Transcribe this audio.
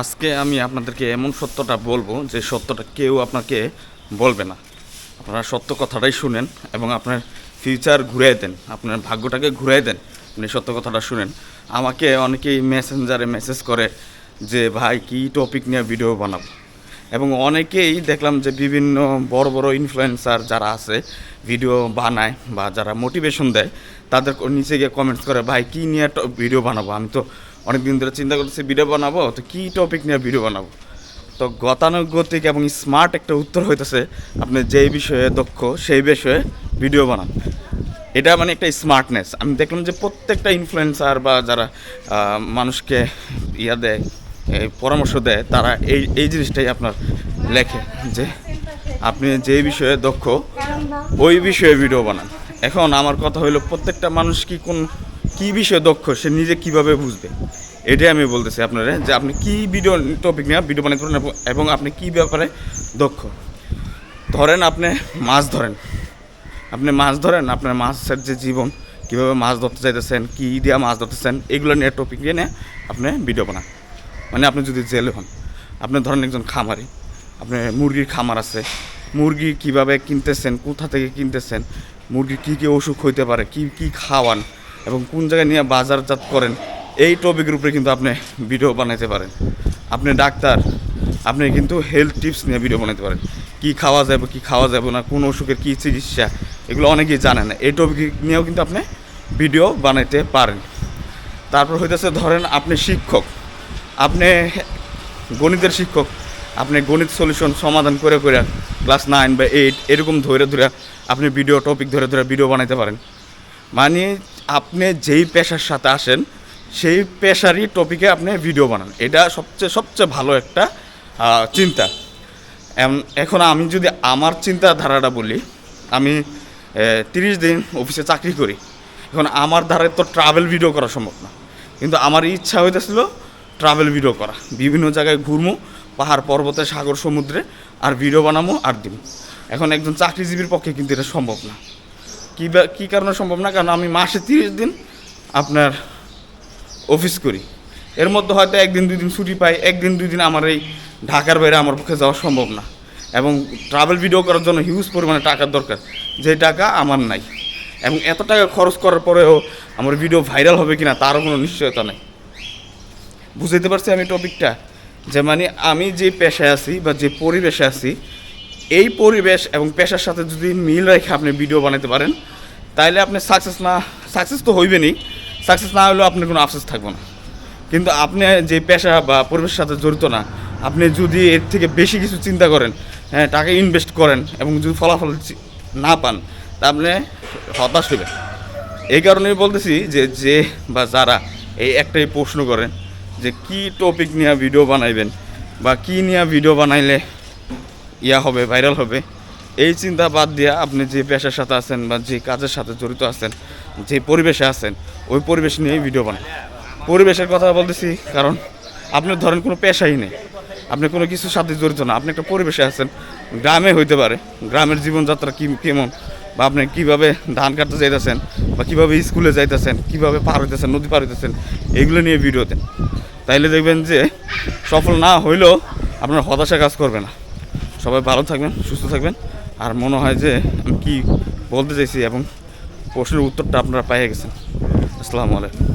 আজকে আমি আপনাদেরকে এমন সত্যটা বলব যে সত্যটা কেউ আপনাকে বলবে না। আপনারা সত্য কথাটাই শুনেন এবং আপনার ফিউচার ঘুরিয়ে দেন, আপনার ভাগ্যটাকে ঘুরিয়ে দেন। আপনি সত্য কথাটা শুনেন। আমাকে অনেকেই মেসেঞ্জারে মেসেজ করে যে, ভাই, কী টপিক নিয়ে ভিডিও বানাবো? এবং অনেকেই দেখলাম যে বিভিন্ন বড় বড় ইনফ্লুয়েন্সার যারা আছে ভিডিও বানায় বা যারা মোটিভেশন দেয়, তাদের নিচে গিয়ে কমেন্টস করে, ভাই, কী নিয়ে ভিডিও বানাবো? আমি তো অনেক দিন ধরে চিন্তা করতেছি ভিডিও বানাবো? তো কী টপিক নিয়ে ভিডিও বানাবো? তো গতানুগতিক এবং স্মার্ট একটা উত্তর হইতেছে, আপনি যেই বিষয়ে দক্ষ, সেই বিষয়ে ভিডিও বানান। এটা মানে একটা স্মার্টনেস আমি দেখলাম যে প্রত্যেকটা ইনফ্লুয়েন্সার বা যারা মানুষকে ইয়া দেয় পরামর্শ দেয়, তারা এই এই জিনিসটাই আপনার লেখে যে আপনি যে বিষয়ে দক্ষ, ওই বিষয়ে ভিডিও বানান। এখন আমার কথা হলো প্রত্যেকটা মানুষ কি কোন, কী বিষয়ে দক্ষ, সে নিজে কীভাবে বুঝবে? এটাই আমি বলতেছি আপনারা, যে আপনি কি ভিডিও টপিক নিয়ে ভিডিও বানাতে পারেন এবং- আপনি কি ব্যাপারে দক্ষ? ধরেন আপনি মাছ ধরেন। আপনি মাছ ধরেন, আপনার মাছের যে জীবন, কীভাবে মাছ ধরতে চাইতেছেন, কী দিয়ে মাছ ধরতেছেন, এগুলো নিয়ে টপিক নিয়ে আপনি ভিডিও বানান। মানে আপনি যদি জেলে হন, আপনি ধরেন একজন খামারি, আপনি মুরগির খামার আছে, মুরগি কীভাবে কিনতেছেন, কোথা থেকে কিনতেছেন, মুরগির কী কী অসুখ হইতে পারে, কি কি খাওয়ান, এবং কোন জায়গায় নিয়ে বাজারজাত করেন, এই টপিকের উপরে কিন্তু আপনি ভিডিও বানাইতে পারেন। আপনি ডাক্তার, আপনি কিন্তু হেলথ টিপস নিয়ে ভিডিও বানাতে পারেন। কি খাওয়া যাবে, কি খাওয়া যাবে না, কোন অসুখের কী চিকিৎসা, এগুলো অনেকেই জানে না। এই টপিক নিয়েও কিন্তু আপনি ভিডিও বানাইতে পারেন। তারপর হইতেছে ধরেন আপনি শিক্ষক। আপনি গণিতের শিক্ষক, আপনি গণিত সলিউশন সমাধান করে করে ক্লাস নাইন বা এইট এরকম ধরে ধরে আপনি ভিডিও টপিক ধরে ধরে ভিডিও বানাইতে পারেন। মানে আপনি যেই পেশার সাথে আসেন, সেই পেশারই টপিকে আপনি ভিডিও বানান। এটা সবচেয়ে সবচেয়ে ভালো একটা চিন্তা। এখন আমি যদি আমার চিন্তাধারাটা বলি, আমি তিরিশ দিন অফিসে চাকরি করি। এখন আমার দ্বারা তো ট্রাভেল ভিডিও করা সম্ভব না। কিন্তু আমার ইচ্ছা হইতেছিল ট্রাভেল ভিডিও করা। বিভিন্ন জায়গায় ঘুরমু, পাহাড়, পর্বতে, সাগর, সমুদ্রে, আর ভিডিও বানামো আর দিব এখন একজন চাকরিজীবীর পক্ষে কিন্তু এটা সম্ভব না। কী কী কারণে সম্ভব না? কারণ আমি মাসে তিরিশ দিন আপনার অফিস করি। এর মধ্যে হয়তো একদিন, দুই দিন ছুটি পাই, একদিন, দুই দিন আমার এই ঢাকার বাইরে আমার পক্ষে যাওয়া সম্ভব না। এবং ট্রাভেল ভিডিও করার জন্য হিউজ পরিমাণে টাকার দরকার, যে টাকা আমার নাই। এবং এত টাকা খরচ করার পরেও আমার ভিডিও ভাইরাল হবে কিনা তারও কোনো নিশ্চয়তা নেই। বুঝতে পারছি আমি টপিকটা? যে মানে আমি যে পেশায় আছি বা যে পরিবেশে আছি, এই পরিবেশ এবং পেশার সাথে যদি মিল রেখে আপনি ভিডিও বানাতে পারেন, তাইলে আপনি সাকসেস না সাকসেস তো হইবেনই। সাকসেস না হলেও আপনার কোনো আফসোস থাকবে না। কিন্তু আপনি যে পেশা বা পরিবেশের সাথে জড়িত না, আপনি যদি এর থেকে বেশি কিছু চিন্তা করেন হ্যাঁ টাকা ইনভেস্ট করেন এবং যদি ফলাফল না পান তা আপনি হতাশ হইবেন। এই কারণেই বলতেছি যে যে বা যারা এই একটাই প্রশ্ন করেন যে কি টপিক নিয়ে ভিডিও বানাইবেন বা কি নিয়ে ভিডিও বানাইলে ইয়া হবে ভাইরাল হবে, এই চিন্তা বাদ দিয়ে আপনি যে পেশার সাথে আছেন বা যে কাজের সাথে জড়িত আছেন, যে পরিবেশে আছেন, ওই পরিবেশ নিয়েই ভিডিও বানান। পরিবেশের কথা বলতেছি কারণ আপনি ধরেন কোনো পেশাই নেই, আপনি কোনো কিছুর সাথে জড়িত না, আপনি একটা পরিবেশে আছেন, গ্রামে হইতে পারে, গ্রামের জীবনযাত্রা কি কেমন বা আপনি কীভাবে ধান কাটতে যাইতেছেন বা কীভাবে স্কুলে যাইতেছেন, কীভাবে পার হইতেছেন, নদী পার হইতেছেন, এগুলো নিয়ে ভিডিও দেন। তাইলে দেখবেন যে সফল না হইলেও আপনার হতাশা কাজ করবে না। সবাই ভালো থাকবেন, সুস্থ থাকবেন। আর মনে হয় যে আমি কী বলতে চাইছি এবং প্রশ্নের উত্তরটা আপনারা পাইয়ে গেছেন। আসসালামু আলাইকুম।